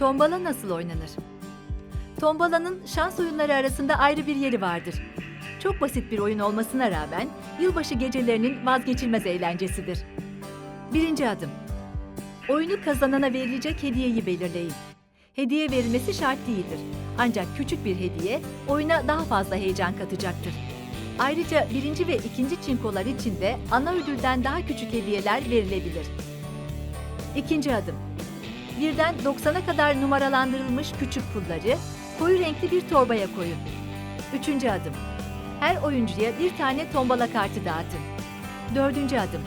Tombala nasıl oynanır? Tombalanın şans oyunları arasında ayrı bir yeri vardır. Çok basit bir oyun olmasına rağmen yılbaşı gecelerinin vazgeçilmez eğlencesidir. Birinci adım. Oyunu kazanana verilecek hediyeyi belirleyin. Hediye verilmesi şart değildir. Ancak küçük bir hediye oyuna daha fazla heyecan katacaktır. Ayrıca birinci ve ikinci çinkolar için de ana ödülden daha küçük hediyeler verilebilir. İkinci adım. Birden 90'a kadar numaralandırılmış küçük pulları koyu renkli bir torbaya koyun. Üçüncü adım. Her oyuncuya bir tane tombala kartı dağıtın. Dördüncü adım.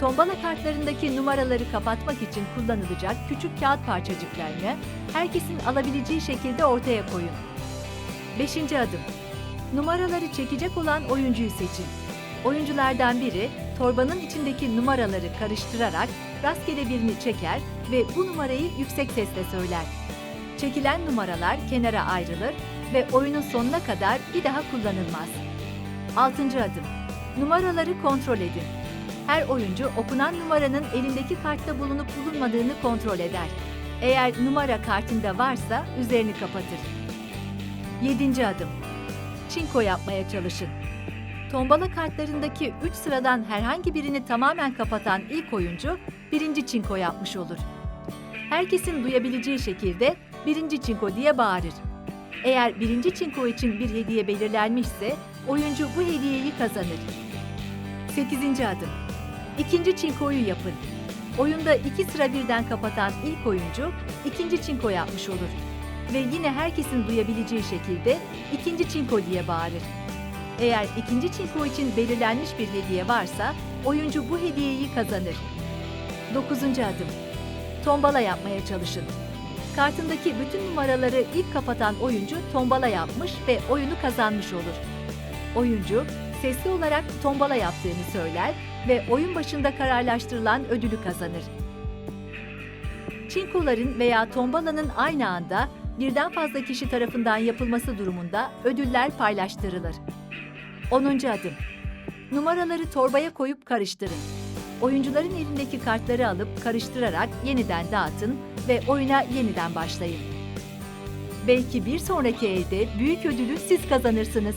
Tombala kartlarındaki numaraları kapatmak için kullanılacak küçük kağıt parçacıklarını herkesin alabileceği şekilde ortaya koyun. Beşinci adım. Numaraları çekecek olan oyuncuyu seçin. Oyunculardan biri torbanın içindeki numaraları karıştırarak rastgele birini çeker ve bu numarayı yüksek sesle söyler. Çekilen numaralar kenara ayrılır ve oyunun sonuna kadar bir daha kullanılmaz. Altıncı adım. Numaraları kontrol edin. Her oyuncu okunan numaranın elindeki kartta bulunup bulunmadığını kontrol eder. Eğer numara kartında varsa üzerini kapatır. Yedinci adım. Çinko yapmaya çalışın. Tombala kartlarındaki 3 sıradan herhangi birini tamamen kapatan ilk oyuncu birinci çinko yapmış olur. Herkesin duyabileceği şekilde birinci çinko diye bağırır. Eğer birinci çinko için bir hediye belirlenmişse oyuncu bu hediyeyi kazanır. 8. adım. İkinci çinkoyu yapın. Oyunda iki sıra birden kapatan ilk oyuncu ikinci çinko yapmış olur. Ve yine herkesin duyabileceği şekilde ikinci çinko diye bağırır. Eğer ikinci çinko için belirlenmiş bir hediye varsa oyuncu bu hediyeyi kazanır. 9. adım. Tombala yapmaya çalışın. Kartındaki bütün numaraları ilk kapatan oyuncu tombala yapmış ve oyunu kazanmış olur. Oyuncu sesli olarak tombala yaptığını söyler ve oyun başında kararlaştırılan ödülü kazanır. Çinkoların veya tombalanın aynı anda birden fazla kişi tarafından yapılması durumunda ödüller paylaştırılır. 10. adım. Numaraları torbaya koyup karıştırın. Oyuncuların elindeki kartları alıp karıştırarak yeniden dağıtın ve oyuna yeniden başlayın. Belki bir sonraki elde büyük ödülü siz kazanırsınız.